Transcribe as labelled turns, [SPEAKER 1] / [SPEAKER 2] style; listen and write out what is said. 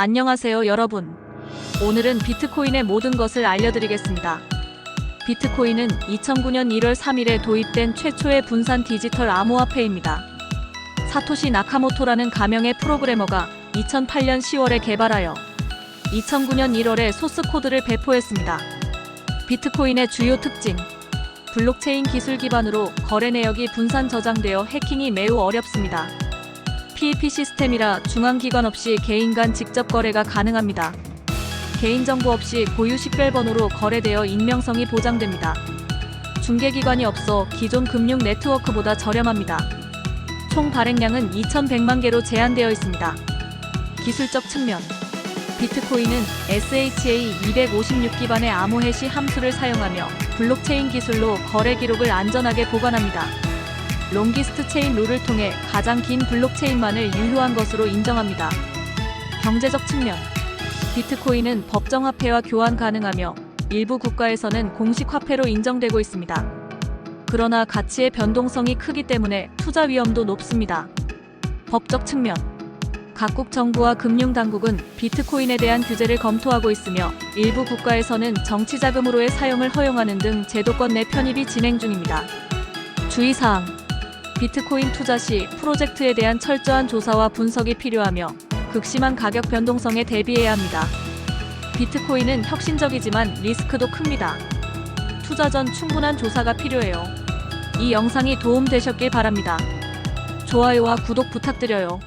[SPEAKER 1] 안녕하세요, 여러분. 오늘은 비트코인의 모든 것을 알려드리겠습니다. 비트코인은 2009년 1월 3일에 도입된 최초의 분산 디지털 암호화폐입니다. 사토시 나카모토라는 가명의 프로그래머가 2008년 10월에 개발하여 2009년 1월에 소스 코드를 배포했습니다. 비트코인의 주요 특징 블록체인 기술 기반으로 거래 내역이 분산 저장되어 해킹이 매우 어렵습니다. PEP 시스템이라 중앙기관 없이 개인 간 직접 거래가 가능합니다. 개인정보 없이 고유 식별번호로 거래되어 익명성이 보장됩니다. 중개기관이 없어 기존 금융 네트워크보다 저렴합니다. 총 발행량은 2,100만 개로 제한되어 있습니다. 기술적 측면 비트코인은 SHA 256 기반의 암호 해시 함수를 사용하며 블록체인 기술로 거래 기록을 안전하게 보관합니다. 롱기스트 체인 룰을 통해 가장 긴 블록체인만을 유효한 것으로 인정합니다. 경제적 측면 비트코인은 법정 화폐와 교환 가능하며 일부 국가에서는 공식 화폐로 인정되고 있습니다. 그러나 가치의 변동성이 크기 때문에 투자 위험도 높습니다. 법적 측면 각국 정부와 금융 당국은 비트코인에 대한 규제를 검토하고 있으며 일부 국가에서는 정치 자금으로의 사용을 허용하는 등 제도권 내 편입이 진행 중입니다. 주의사항 비트코인 투자 시 프로젝트에 대한 철저한 조사와 분석이 필요하며 극심한 가격 변동성에 대비해야 합니다. 비트코인은 혁신적이지만 리스크도 큽니다. 투자 전 충분한 조사가 필요해요. 이 영상이 도움되셨길 바랍니다. 좋아요와 구독 부탁드려요.